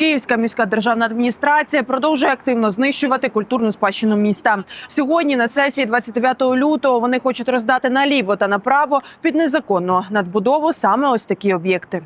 Київська міська державна адміністрація продовжує активно знищувати культурну спадщину міста. Сьогодні на сесії 29 лютого вони хочуть роздати наліво та направо під незаконну надбудову саме ось такі об'єкти.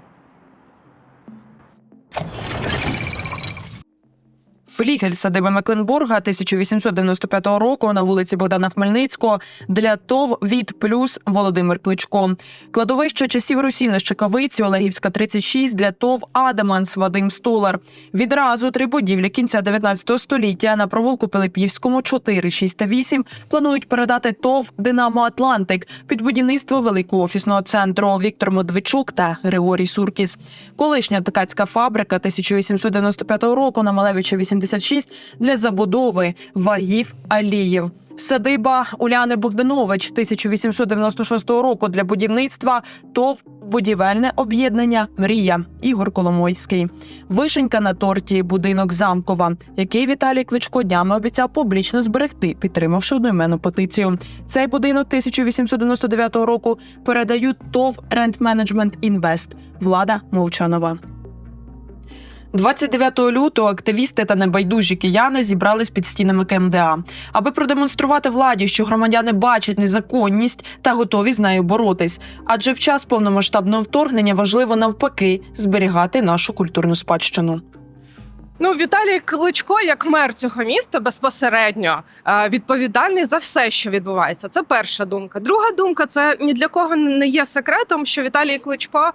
Флігель садиби Мекленбурга 1895 року на вулиці Богдана Хмельницького для ТОВ від плюс Володимир Кличко. Кладовище часів Русі на Щекавиці Олегівська 36 для ТОВ Адаманс Вадим Столар. Відразу три будівлі кінця 19 століття на провулку Пилипівському 4, 6 та 8 планують передати ТОВ Динамо Атлантик під будівництво великого офісного центру Віктор Медведчук та Григорій Суркіс. Колишня ткацька фабрика 1895 року на Малевича 86 для забудови вагів аліїв. Садиба Уляни Богданович 1896 року для будівництва ТОВ будівельне об'єднання Мрія Ігор Коломойський. Вишенька на торті будинок замкова, який Віталій Кличко днями обіцяв публічно зберегти, підтримавши одноіменну петицію. Цей будинок 1899 року передають ТОВ Rent Management Invest. Влада Мовчанова. 29 лютого активісти та небайдужі кияни зібрались під стінами КМДА, аби продемонструвати владі, що громадяни бачать незаконність та готові з нею боротись. Адже в час повномасштабного вторгнення важливо навпаки зберігати нашу культурну спадщину. Ну, Віталій Кличко, як мер цього міста, безпосередньо е, відповідальний за все, що відбувається. Це перша думка. Друга думка це ні для кого не є секретом, що Віталій Кличко.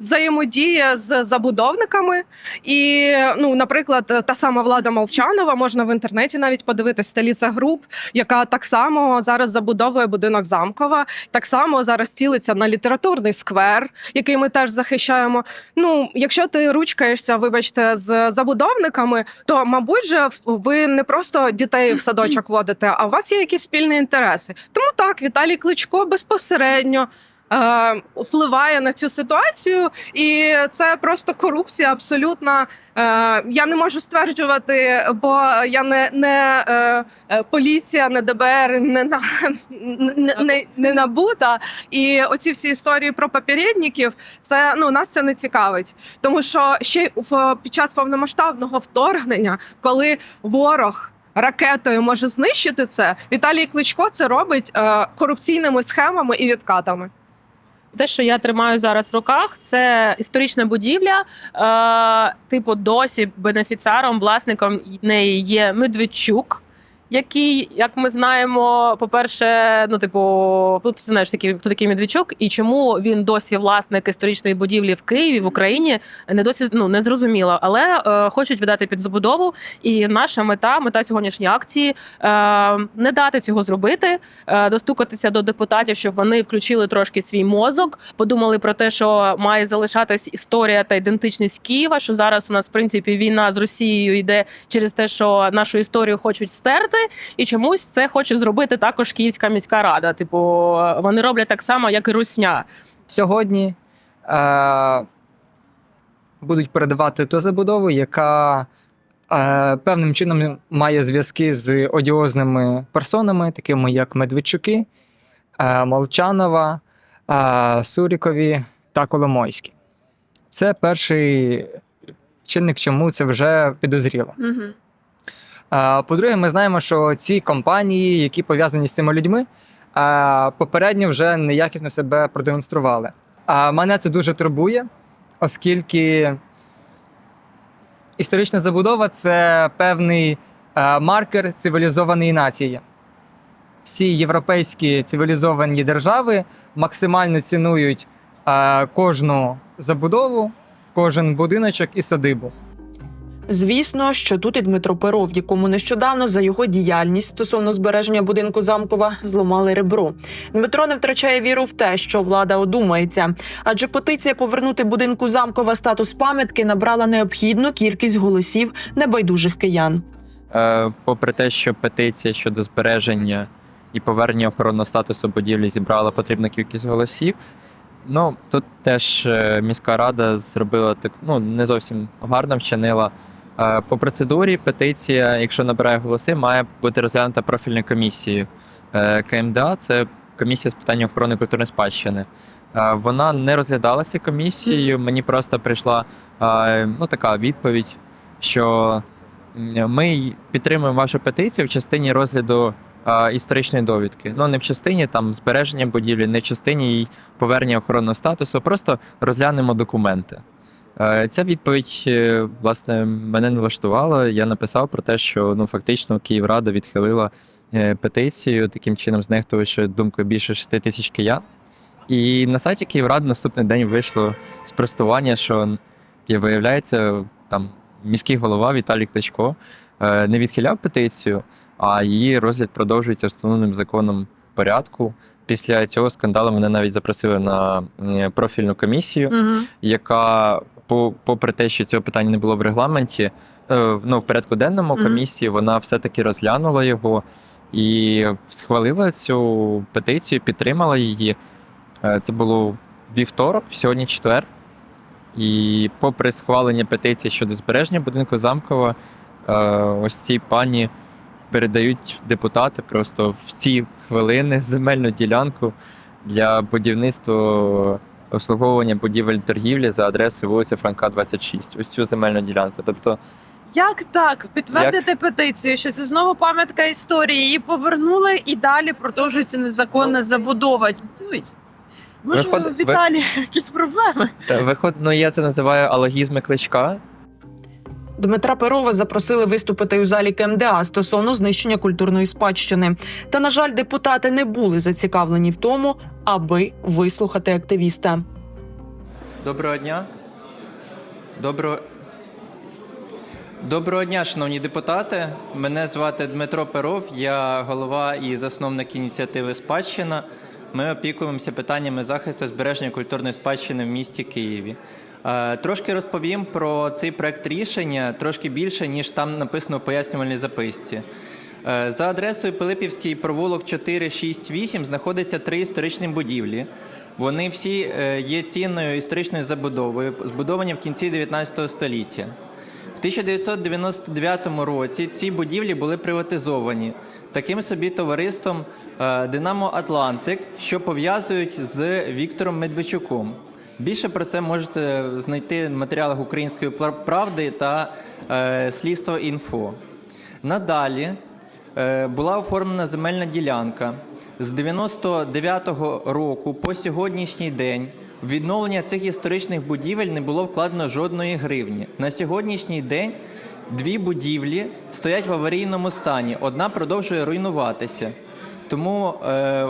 Взаємодіє з забудовниками, і ну, наприклад, та сама влада Молчанова можна в інтернеті навіть подивитись Століця груп, яка так само зараз забудовує будинок замкова, так само зараз цілиться на літературний сквер, який ми теж захищаємо. Ну, якщо ти ручкаєшся, вибачте, з забудовниками, то мабуть же ви не просто дітей в садочок водите, а у вас є якісь спільні інтереси. Тому так, Віталій Кличко безпосередньо. Е, Впливає на цю ситуацію, і це просто корупція абсолютна. Е, Я не можу стверджувати, бо я не, не е, поліція, не ДБР, не, на, не, не, не набута. І оці всі історії про попередників, це ну нас це не цікавить. Тому що ще в під час повномасштабного вторгнення, коли ворог. Ракетою може знищити це. Віталій Кличко це робить е, корупційними схемами і відкатами. Те, що я тримаю зараз в руках, це історична будівля. Е, типу, досі бенефіціаром, власником неї є Медведчук. Який, як ми знаємо, по-перше, ну типу, тут знаєш такі, хто такий Медведчук, і чому він досі власник історичної будівлі в Києві в Україні, не досі ну не зрозуміло, але е, хочуть віддати під забудову. І наша мета, мета сьогоднішньої акції е, не дати цього зробити, е, достукатися до депутатів, щоб вони включили трошки свій мозок, подумали про те, що має залишатись історія та ідентичність Києва. Що зараз у нас в принципі війна з Росією йде через те, що нашу історію хочуть стерти, і чомусь це хоче зробити також Київська міська рада. Типу, вони роблять так само, як і Русня. Сьогодні е, будуть передавати ту забудову, яка е, певним чином має зв'язки з одіозними персонами, такими як Медведчуки, е, Молчанова, е, Сурікові та Коломойські. Це перший чинник, чому це вже підозріло. Е, По-друге, ми знаємо, що ці компанії, які пов'язані з цими людьми, попередньо вже неякісно себе продемонстрували. А мене це дуже турбує, оскільки історична забудова це певний маркер цивілізованої нації. Всі європейські цивілізовані держави максимально цінують кожну забудову, кожен будиночок і садибу. Звісно, що тут і Дмитро Перов, якому нещодавно за його діяльність стосовно збереження будинку замкова зламали ребро. Дмитро не втрачає віру в те, що влада одумається, адже петиція повернути будинку замкова статус пам'ятки набрала необхідну кількість голосів небайдужих киян. Е, попри те, що петиція щодо збереження і повернення охоронного статусу будівлі зібрала потрібну кількість голосів. Ну тут теж е, міська рада зробила так, ну не зовсім гарно вчинила. Е, По процедурі петиція, якщо набирає голоси, має бути розглянута профільною комісією Е, КМДА. Це комісія з питань охорони культурної спадщини. Е, Вона не розглядалася комісією. Мені просто прийшла ну, така відповідь, що ми підтримуємо вашу петицію в частині розгляду історичної довідки. Ну не в частині там збереження будівлі, не в частині її повернення охоронного статусу. Просто розглянемо документи. Е, Ця відповідь е, власне мене не влаштувала. Я написав про те, що ну фактично Київрада відхилила е, петицію, таким чином знехтуючи думкою більше 6 тисяч киян. І на сайті Київради наступний день вийшло спростування, що як виявляється, там міський голова Віталій Кличко не відхиляв петицію, а її розгляд продовжується встановленим законом порядку. Після цього скандалу мене навіть запросили на профільну комісію, яка, по- попри те, що цього питання не було в регламенті, е, ну, в порядку денному комісії вона все-таки розглянула його і схвалила цю петицію, підтримала її. Е, Це було вівторок, сьогодні четвер. І попри схвалення петиції щодо збереження будинку Замкова, е, ось ці пані передають депутати просто в ці хвилини земельну ділянку для будівництва обслуговування будівель торгівлі за адресою вулиця Франка, 26. Ось цю земельну ділянку. Тобто, Як так? Підтвердити петицію, що це знову пам'ятка історії. Її повернули і далі продовжується незаконна забудова. Ну, і- Може, Виходить- в Італії якісь проблеми? та, виход, ну я це називаю алогізми кличка. Дмитра Перова запросили виступити у залі КМДА стосовно знищення культурної спадщини. Та на жаль, депутати не були зацікавлені в тому, аби вислухати активіста. Доброго дня. Доброго. Доброго дня, шановні депутати. Мене звати Дмитро Перов, я голова і засновник ініціативи Спадщина. Ми опікуємося питаннями захисту збереження культурної спадщини в місті Києві. Е, Трошки розповім про цей проект рішення трошки більше, ніж там написано в пояснювальній записці. Е, За адресою Пилипівський провулок 468 знаходиться три історичні будівлі. Вони всі е, є цінною історичною забудовою, збудовані в кінці 19 століття. В 1999 році ці будівлі були приватизовані таким собі товариством Динамо Атлантик, що пов'язують з Віктором Медведчуком. Більше про це можете знайти в матеріалах Української правди та е, слідство інфо. Надалі е, була оформлена земельна ділянка. З 99-го року по сьогоднішній день в відновлення цих історичних будівель не було вкладено жодної гривні. На сьогоднішній день дві будівлі стоять в аварійному стані. Одна продовжує руйнуватися. Тому е,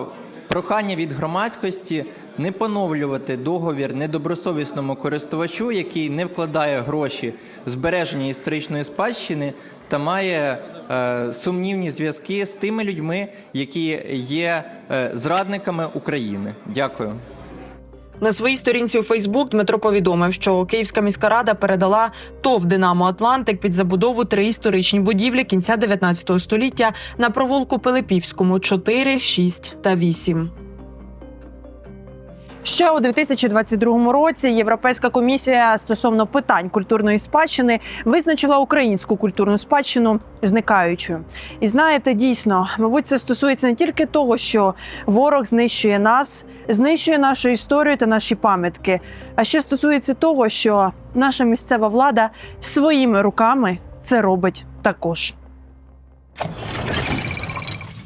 прохання від громадськості не поновлювати договір недобросовісному користувачу, який не вкладає гроші в збереження історичної спадщини та має е, сумнівні зв'язки з тими людьми, які є е, зрадниками України. Дякую. На своїй сторінці у Фейсбук Дмитро повідомив, що Київська міська рада передала ТОВ Динамо Атлантик під забудову три історичні будівлі кінця 19 століття на провулку Пилипівському 4, 6 та 8. Ще у 2022 році Європейська комісія стосовно питань культурної спадщини визначила українську культурну спадщину зникаючою. І знаєте, дійсно, мабуть, це стосується не тільки того, що ворог знищує нас, знищує нашу історію та наші пам'ятки, а ще стосується того, що наша місцева влада своїми руками це робить також.